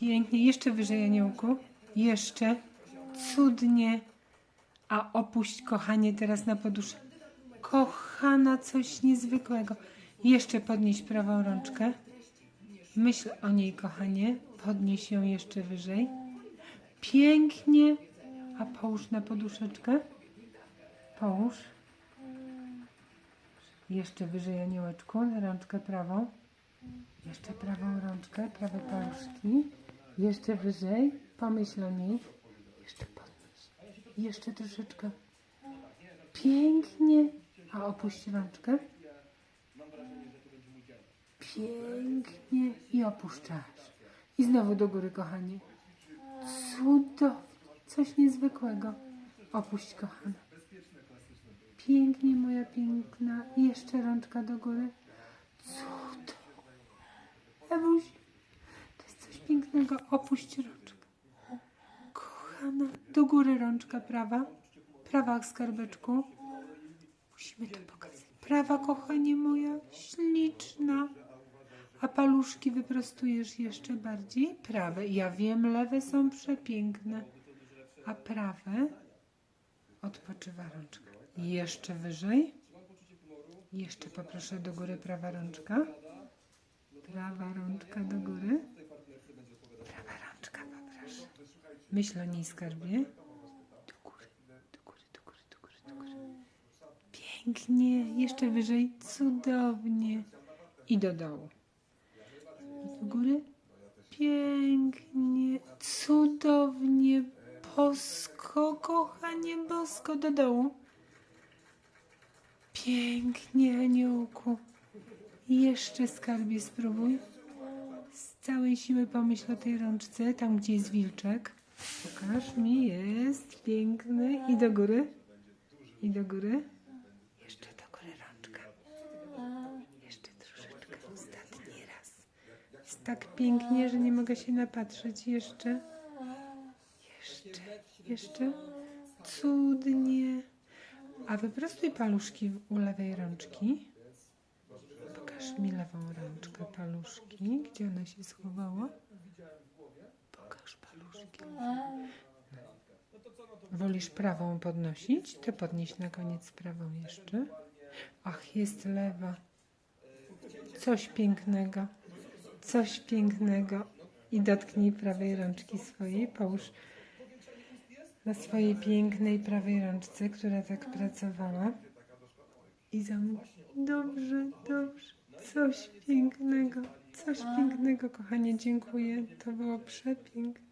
Pięknie. Jeszcze wyżej, aniołku. Jeszcze. Cudnie. A opuść, kochanie, teraz na poduszę. Kochana, coś niezwykłego. Jeszcze podnieś prawą rączkę. Myśl o niej, kochanie. Podnieś ją jeszcze wyżej. Pięknie. A połóż na poduszeczkę. Połóż. Jeszcze wyżej, aniołeczku, rączkę prawą. Jeszcze prawą rączkę, prawe paluszki. Jeszcze wyżej. Pomyśl o niej. Jeszcze podnieś. Jeszcze troszeczkę. Pięknie. A opuść rączkę. Pięknie. I opuszczasz. I znowu do góry, kochanie. Cudownie. Coś niezwykłego. Opuść, kochana. Pięknie, moja piękna. I jeszcze rączka do góry. Cudownie. Ewuś, pięknego. Opuść rączkę. Kochana, do góry rączka prawa. Prawa skarbeczku. Musimy to pokazać. Prawa, kochanie moja, śliczna. A paluszki wyprostujesz jeszcze bardziej. Prawe. Ja wiem, lewe są przepiękne. A prawe odpoczywa rączka. Jeszcze wyżej. Jeszcze poproszę do góry prawa rączka. Prawa rączka do góry. Prawa rączka poproszę. Myśl o niej skarbie. Do góry, do góry, do góry, do góry, do góry. Pięknie. Jeszcze wyżej. Cudownie. I do dołu. Do góry. Pięknie. Cudownie. Bosko, kochanie bosko. Do dołu. Pięknie, aniołku. Jeszcze skarbie spróbuj. Z całej siły pomyśl o tej rączce, tam gdzie jest wilczek. Pokaż mi, jest piękny. I do góry. I do góry. Jeszcze do góry rączka. Jeszcze troszeczkę, ostatni raz. Jest tak pięknie, że nie mogę się napatrzeć. Jeszcze. Jeszcze. Jeszcze. Cudnie. A wyprostuj paluszki u lewej rączki. Pokaż mi lewą rączkę, paluszki. Gdzie ona się schowała? Wolisz prawą podnosić? To podnieś na koniec prawą jeszcze. Ach, jest lewa. Coś pięknego. Coś pięknego. I dotknij prawej rączki swojej. Połóż na swojej pięknej prawej rączce, która tak pracowała. I zamknij. Dobrze, dobrze. Coś pięknego. Coś pięknego, kochanie. Dziękuję. To było przepiękne.